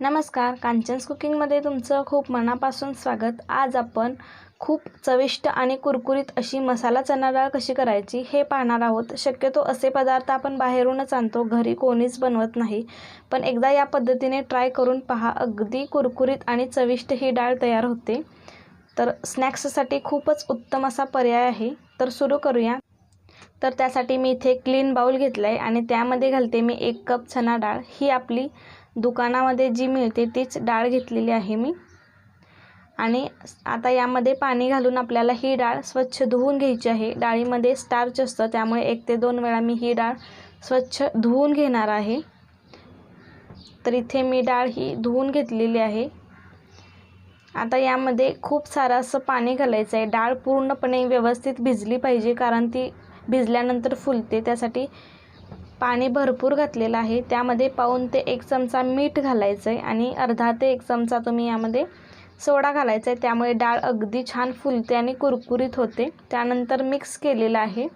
नमस्कार कांचन्स कुकिंगमध्ये तुमचं खूप मनापासून स्वागत. आज आपण खूप चविष्ट आणि कुरकुरीत अशी मसाला चणा डाळ कशी करायची हे पाहणार आहोत. शक्यतो असे पदार्थ आपण बाहेरूनच आणतो घरी कोणीच बनवत नाही. पण एकदा या पद्धतीने ट्राय करून पहा अगदी कुरकुरीत आणि चविष्ट ही डाळ तयार होते. तर स्नॅक्ससाठी खूपच उत्तम असा पर्याय आहे. तर सुरू करूया. तर त्यासाठी मी इथे क्लीन बाऊल घेतला आहे आणि त्यामध्ये घालते मी एक कप चणा डाळ. ही आपली दुकानामध्ये जी मिळते तीच डाळ घेतलेली आहे मी. आणि आता यामध्ये पाणी घालून आपल्याला ही डाळ स्वच्छ धुवून घ्यायची आहे. डाळीमध्ये स्टार्च असतं त्यामुळे एक ते दोन वेळा मी ही डाळ स्वच्छ धुवून घेणार आहे. तर इथे मी डाळ ही धुवून घेतलेली आहे. आता यामध्ये खूप सारं असं पाणी घालायचं आहे. डाळ पूर्णपणे व्यवस्थित भिजली पाहिजे कारण ती भिजल्यानंतर फुलते. त्यासाठी पाणी भरपूर घातलेलं आहे. त्यामध्ये पाऊन ते एक चमचा मीठ घालायचं आहे आणि अर्धा ते एक चमचा तुम्ही यामध्ये सोडा घालायचा आहे त्यामुळे डाळ अगदी छान फुलते आणि कुरकुरीत होते. त्यानंतर मिक्स केलेलं आहे.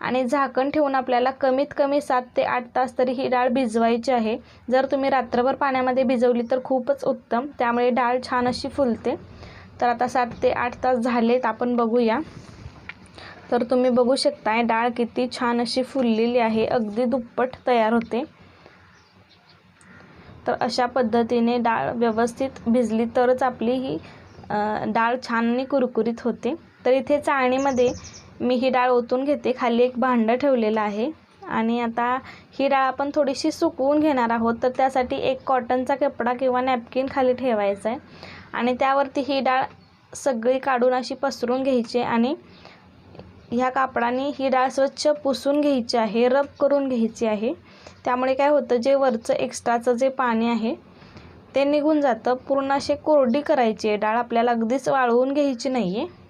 आणि झाकण ठेवून आपल्याला कमीत कमी सात ते आठ तास तरी ही डाळ भिजवायची आहे. जर तुम्ही रात्रभर पाण्यामध्ये भिजवली तर खूपच उत्तम. त्यामुळे डाळ छान अशी फुलते. तर आता सात ते आठ तास झालेत. आपण बघूया. तर तुम्ही बघू शकताय डाळ किती छान अशी फुललेली आहे. अगदी दुप्पट तयार होते. तर अशा पद्धतीने डाळ व्यवस्थित भिजली तरच आपली ही डाळ छान आणि कुरकुरीत होते. तर इथे चाळणीमध्ये मी ही डाळ ओतून घेते. खाली एक भांडं ठेवलेलं आहे. आणि आता ही डाळ आपण थोडीशी सुकवून घेणार आहोत. तर त्यासाठी एक कॉटनचा कपडा किंवा नॅपकिन खाली ठेवायचा आहे आणि त्यावरती ही डाळ सगळी काढून अशी पसरून घ्यायची आणि ह्या कापडाने ही डाळ स्वच्छ पुसून घ्यायची आहे रब करून घ्यायची आहे. त्यामुळे काय होतं जे वरचं एक्स्ट्राचं जे पाणी आहे ते निघून जातं. पूर्ण असे कोरडी करायची आहे. डाळ आपल्याला अगदीच वाळवून घ्यायची नाही आहे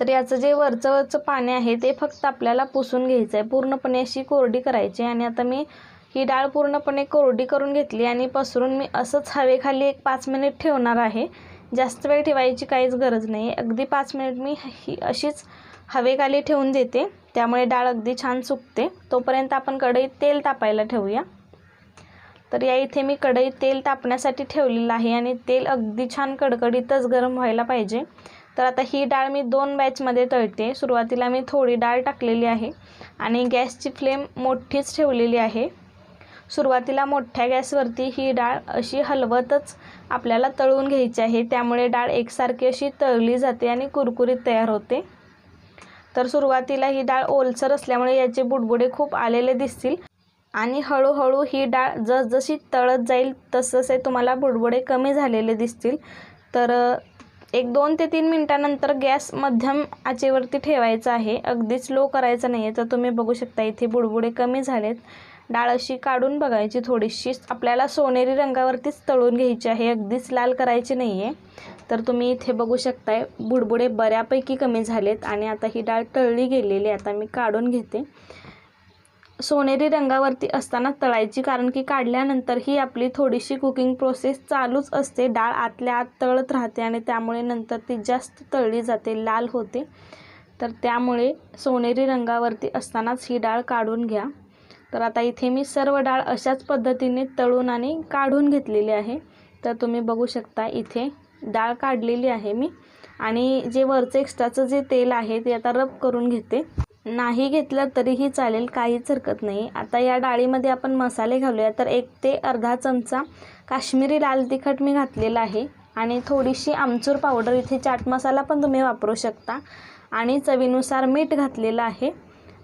तर याचं जे वरचं वरचं पाणी आहे ते फक्त आपल्याला पुसून घ्यायचं आहे. पूर्णपणे अशी कोरडी करायची आणि आता मी ही डाळ पूर्णपणे कोरडी करून घेतली आणि पसरून मी असंच हवेखाली एक पाच मिनिट ठेवणार आहे. जास्त वेळ ठेवायची काहीच गरज नाही. अगदी पाच मिनिट मी ही अशीच हवेखाली ठेवून देते. त्यामुळे डाळ अगदी छान सुकते. तोपर्यंत आपण कढईत तेल तापायला ठेवूया. तर या इथे मी कढईत तेल तापण्यासाठी ठेवलेलं आहे आणि तेल अगदी छान कडकडीतच गरम व्हायला पाहिजे. तर आता ही डाळ मी दोन बॅचमध्ये तळते. सुरुवातीला मी थोडी डाळ टाकलेली आहे आणि गॅसची फ्लेम मोठीच ठेवलेली आहे. सुरुवातीला मोठ्या गॅसवरती ही डाळ अशी हलवतच आपल्याला तळून घ्यायची आहे. त्यामुळे डाळ एकसारखी अशी तळली जाते आणि कुरकुरीत तयार होते. तर सुरुवातीला ही डाळ ओलसर असल्यामुळे याचे बुडबुडे खूप आलेले दिसतील. आणि हळूहळू ही डाळ जसजशी तळत जाईल तसतसे तुम्हाला बुडबुडे कमी झालेले दिसतील. तर एक दोन ते तीन मिनटानंतर गॅस मध्यम आचेवरती ठेवायचा आहे. अगदीच लो करायचं नाही आहे तर तुम्ही बघू शकता इथे बुडबुडे कमी झालेत. डाळ अशी काढून बघायची थोडीशी. आपल्याला सोनेरी रंगावरतीच तळून घ्यायची आहे. अगदीच लाल करायची नाही आहे तर तुम्ही इथे बघू शकताय बुडबुडे बऱ्यापैकी कमी झालेत आणि आता ही डाळ तळली गेलेली आता मी काढून घेते. सोनेरी रंगावरती असताना तळायची कारण की काढल्यानंतर ही आपली थोडीशी कुकिंग प्रोसेस चालूच असते. डाळ आतल्या आत तळत राहते आणि त्यामुळे नंतर ती जास्त तळली जाते लाल होते. तर त्यामुळे सोनेरी रंगावरती असतानाच ही डाळ काढून घ्या. तर आता इथे मी सर्व डाळ अशाच पद्धतीने तळून आणि काढून घेतलेली आहे. तर तुम्ही बघू शकता इथे डाळ काढलेली आहे मी. आणि जे वरचं एक्स्ट्राचं जे तेल आहे ते आता रब करून घेते. नाही घेतलं तरीही चालेल काहीच हरकत नाही. आता या डाळीमध्ये आपण मसाले घालूया. तर एक ते अर्धा चमचा काश्मीरी लाल तिखट मी घातलेला आहे. आणि थोडीशी आमचूर पावडर इथे चाट मसाला पण तुम्ही वापरू शकता. आणि चवीनुसार मीठ घातलेलं आहे.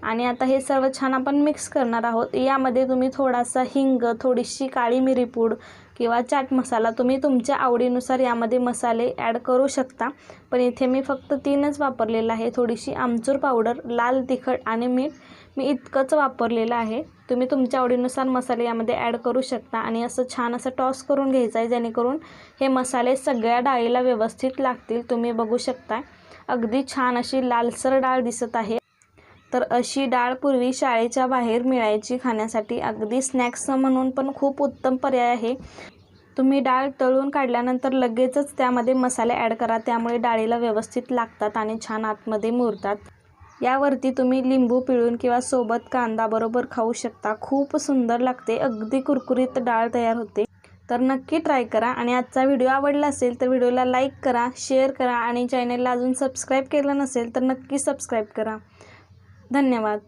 आणि आता हे सर्व छान आपण मिक्स करणार आहोत. यामध्ये तुम्ही थोडासा हिंग थोडीशी काळी मिरी पूड किंवा चाट मसाला तुम्ही तुमच्या आवडीनुसार यामध्ये मसाले ॲड करू शकता. पण इथे मी फक्त तीनच वापरलेलं आहे. थोडीशी आमचूर पावडर लाल तिखट आणि मीठ मी इतकंच वापरलेलं आहे. तुम्ही तुमच्या आवडीनुसार मसाले यामध्ये ॲड करू शकता आणि असं छान असं टॉस करून घ्यायचं आहे. जेणेकरून हे मसाले सगळ्या डाळीला व्यवस्थित लागतील. तुम्ही बघू शकता. अगदी छान अशी लालसर डाळ दिसत आहे. तर अशी डाळ पूर्वी शाळेच्या बाहेर मिळायची खाण्यासाठी. अगदी स्नॅक्स म्हणून पण खूप उत्तम पर्याय आहे. तुम्ही डाळ तळून काढल्यानंतर लगेचच त्यामध्ये मसाले ॲड करा. त्यामुळे डाळीला व्यवस्थित लागतात आणि छान आतमध्ये मुरतात. यावरती तुम्ही लिंबू पिळून किंवा सोबत कांदा बरोबर खाऊ शकता. खूप सुंदर लागते. अगदी कुरकुरीत डाळ तयार होते. तर नक्की ट्राय करा. आणि आजचा व्हिडिओ आवडला असेल तर व्हिडिओला लाईक करा शेअर करा आणि चॅनलला अजून सबस्क्राईब केलं नसेल तर नक्की सबस्क्राईब करा. धन्यवाद.